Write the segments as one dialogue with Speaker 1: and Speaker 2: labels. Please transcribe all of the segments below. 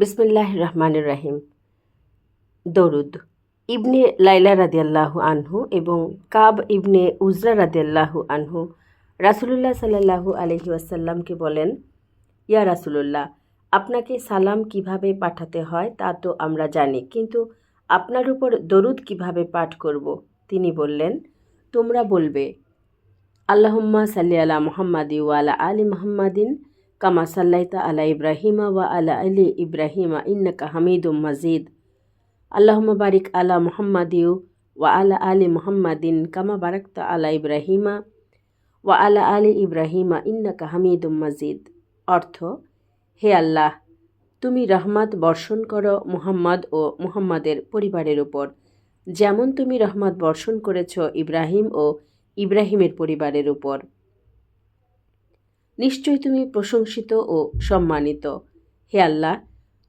Speaker 1: বিসমিল্লাহ রহমান রাহিম দরুদ। ইবনে লাইলা রাদিয়াল্লাহু আনহু এবং কাব ইবনে উজরা রাদিয়াল্লাহু আনহু রাসুলুল্লাহ সাল্লাহু আলহি ওয়াসাল্লামকে বলেন, ইয়া রাসুলুল্লাহ, আপনাকে সালাম কীভাবে পাঠাতে হয় তা তো আমরা জানি, কিন্তু আপনার উপর দরুদ কীভাবে পাঠ করব? তিনি বললেন, তোমরা বলবে, আল্লাহম্মা সাল্লি আলা মুহাম্মাদি ওয়া আলা আলি মুহাম্মাদিন কামা সাল্লাইতা আলা ইব্রাহিমা ওয়া আলা আলি ইব্রাহিমা ইন্নাকা হামিদুম মাজিদ আল্লাহুম্মা বারিক আলা মুহাম্মাদিউ ওয়া আলা আলি মুহাম্মাদিন কামা বারাকতা আলা ইব্রাহিমা ওয়া আলা আলি ইব্রাহিমা ইন্নাকা হামিদুম মাজিদ অর্থ, হে আল্লাহ, তুমি রহমত বর্ষণ করো মুহাম্মদ ও মুহাম্মাদের পরিবারের উপর। যেমন তুমি রহমত বর্ষণ করেছ ইব্রাহিম ও ইব্রাহিমের পরিবারের উপর। নিশ্চয়ই তুমি প্রশংসিত ও সম্মানিত। হে আল্লাহ,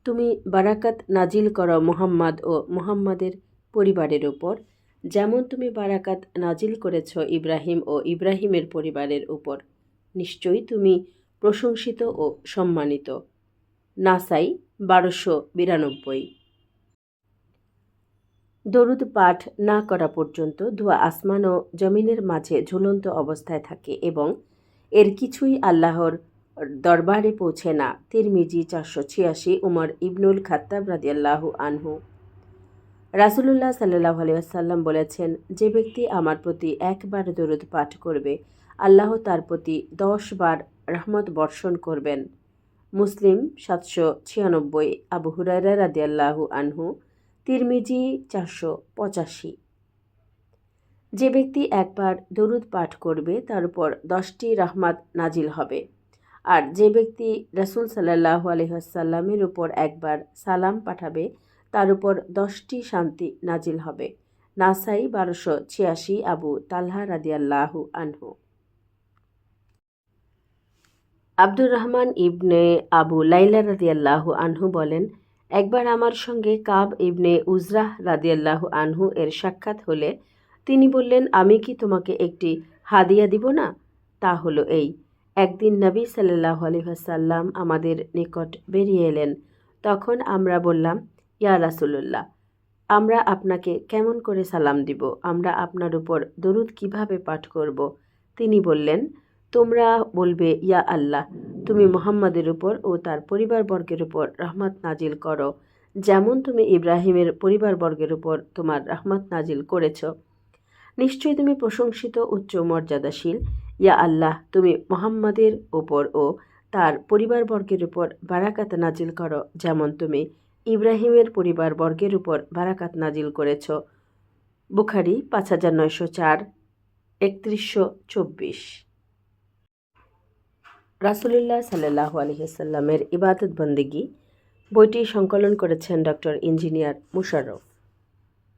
Speaker 1: তুমি বারাকাত নাজিল করো মুহাম্মদ ও মোহাম্মদের পরিবারের উপর। যেমন তুমি বারাকাত নাজিল করেছ ইব্রাহিম ও ইব্রাহিমের পরিবারের উপর, নিশ্চয়ই তুমি প্রশংসিত ও সম্মানিত। নাসাই বারোশো বিরানব্বই। দরুদ পাঠ না করা পর্যন্ত ধোয়া আসমান ও জমিনের মাঝে ঝুলন্ত অবস্থায় থাকে এবং এর কিছুই আল্লাহর দরবারে পৌঁছে না। তিরমিজি চারশো ছিয়াশি উমর ইবনুল খাত্তাব রাদিয়াল্লাহু আনহু। রাসুলুল্লাহ সাল্লাহ আলিয়াল্লাম বলেছেন, যে ব্যক্তি আমার প্রতি একবার দরুদ পাঠ করবে, আল্লাহ তার প্রতি দশ বার রহমত বর্ষণ করবেন। মুসলিম সাতশো ছিয়ানব্বই আবু হুরাইরা রাদিয়াল্লাহু আনহু, তিরমিজি চারশো পঁচাশি। যে ব্যক্তি একবার দরুদ পাঠ করবে, তার উপর দশটি রহমাত নাজিল হবে। আর যে ব্যক্তি রসুল সাল্লাহ আলহাসাল্লামের উপর একবার সালাম পাঠাবে, তার উপর দশটি শান্তি নাজিল হবে। নাসাই বারোশো ছিয়াশি আবু তাল্হা রাদিয়াল্লাহু আনহু। আব্দুর রহমান ইবনে আবু লাইলা রাদিয়াল্লাহু আনহু বলেন, একবার আমার সঙ্গে কাব ইবনে উজরাহ রাদিয়াল্লাহু আনহু এর সাক্ষাৎ হলে তিনি বললেন, আমি কি তোমাকে একটি হাদিয়া দিব না? তা হলো এই। একদিন নবী সাল্লাহ আলহাসাল্লাম আমাদের নিকট বেরিয়ে এলেন। তখন আমরা বললাম, ইয়া রাসুল্লাহ আমরা আপনাকে কেমন করে সালাম দিব? আমরা আপনার উপর দরুদ কীভাবে পাঠ করব? তিনি বললেন, তোমরা বলবে, ইয়া আল্লাহ, তুমি মোহাম্মদের উপর ও তার পরিবারবর্গের উপর রহমত নাজিল করো। যেমন তুমি ইব্রাহিমের পরিবারবর্গের উপর তোমার রহমত নাজিল করেছ। নিশ্চয়ই তুমি প্রশংসিত, উচ্চ মর্যাদাশীল। ইয়া আল্লাহ, তুমি মোহাম্মদের উপর ও তার পরিবারবর্গের উপর বারাকাত নাজিল করো, যেমন তুমি ইব্রাহিমের পরিবারবর্গের উপর বারাকাত নাজিল করেছ। বুখারি পাঁচ হাজার নয়শো চার, একত্রিশশো চব্বিশ। রাসুলুল্লাহ সাল্লাহ আলহিসাল্লামের ইবাদত বন্দিগি বইটি সংকলন করেছেন ডক্টর ইঞ্জিনিয়ার মুশাররফ।